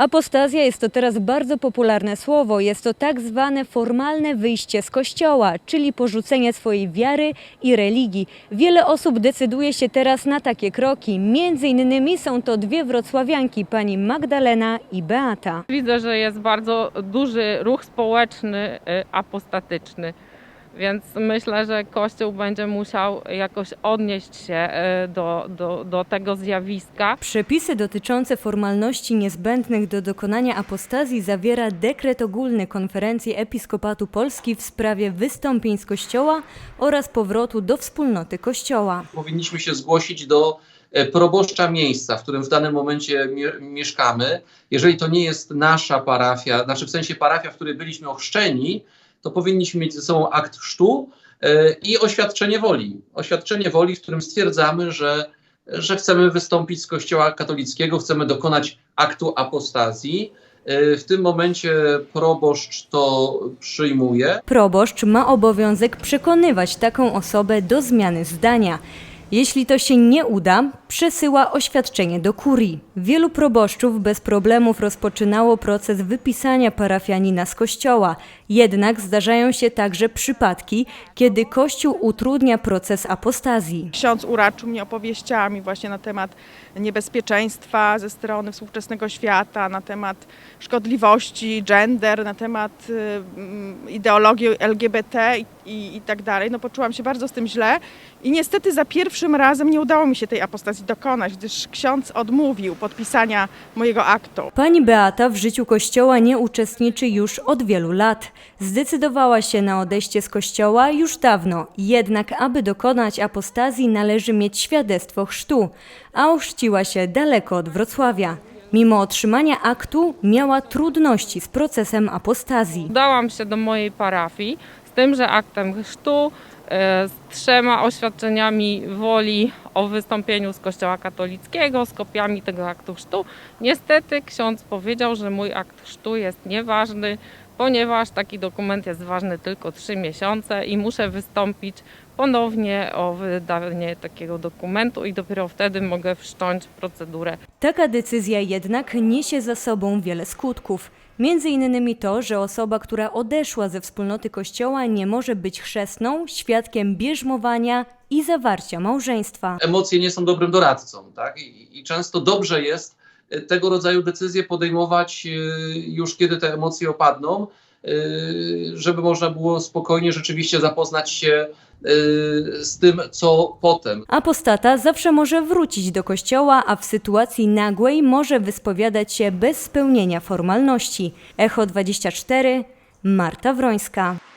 Apostazja jest to teraz bardzo popularne słowo. Jest to tak zwane formalne wyjście z kościoła, czyli porzucenie swojej wiary i religii. Wiele osób decyduje się teraz na takie kroki. Między innymi są to dwie wrocławianki, pani Magdalena i Beata. Widzę, że jest bardzo duży ruch społeczny y, apostatyczny, więc myślę, że Kościół będzie musiał jakoś odnieść się y, do, do, do tego zjawiska. Przepisy dotyczące formalności niezbędnych do dokonania apostazji zawiera dekret ogólny Konferencji Episkopatu Polski w sprawie wystąpień z Kościoła oraz powrotu do wspólnoty Kościoła. powinniśmy się zgłosić do e, proboszcza miejsca, w którym w danym momencie mie mieszkamy. Jeżeli to nie jest nasza parafia, znaczy w sensie parafia, w której byliśmy ochrzczeni, to powinniśmy mieć ze sobą akt chrztu e, i oświadczenie woli. Oświadczenie woli, w którym stwierdzamy, że, że chcemy wystąpić z Kościoła katolickiego, chcemy dokonać aktu apostazji. E, W tym momencie proboszcz to przyjmuje. Proboszcz ma obowiązek przekonywać taką osobę do zmiany zdania. Jeśli to się nie uda, przesyła oświadczenie do kurii. Wielu proboszczów bez problemów rozpoczynało proces wypisania parafianina z kościoła. Jednak zdarzają się także przypadki, kiedy kościół utrudnia proces apostazji. Ksiądz uraczył mnie opowieściami właśnie na temat niebezpieczeństwa ze strony współczesnego świata, na temat szkodliwości gender, na temat y, ideologii LGBT i, i, i tak dalej. No poczułam się bardzo z tym źle i niestety za pierwszym razem nie udało mi się tej apostazji dokonać, gdyż ksiądz odmówił podpisania mojego aktu. Pani Beata w życiu kościoła nie uczestniczy już od wielu lat. Zdecydowała się na odejście z kościoła już dawno, jednak aby dokonać apostazji należy mieć świadectwo chrztu, a ochrzciła się daleko od Wrocławia. Mimo otrzymania aktu miała trudności z procesem apostazji. Udałam się do mojej parafii z tym, że aktem chrztu, z trzema oświadczeniami woli o wystąpieniu z Kościoła katolickiego, z kopiami tego aktu chrztu. Niestety ksiądz powiedział, że mój akt chrztu jest nieważny, ponieważ taki dokument jest ważny tylko trzy miesiące i muszę wystąpić ponownie o wydanie takiego dokumentu i dopiero wtedy mogę wszcząć procedurę Taka decyzja jednak niesie za sobą wiele skutków. Między innymi to, że osoba, która odeszła ze wspólnoty kościoła nie może być chrzestną, świadkiem bierzmowania i zawarcia małżeństwa. emocje nie są dobrym doradcą, tak? I, I często dobrze jest tego rodzaju decyzje podejmować e, już kiedy te emocje opadną, e, żeby można było spokojnie rzeczywiście zapoznać się e, z tym, co potem. Apostata zawsze może wrócić do kościoła, a w sytuacji nagłej może wyspowiadać się bez spełnienia formalności. Echo 24, Marta Wrońska.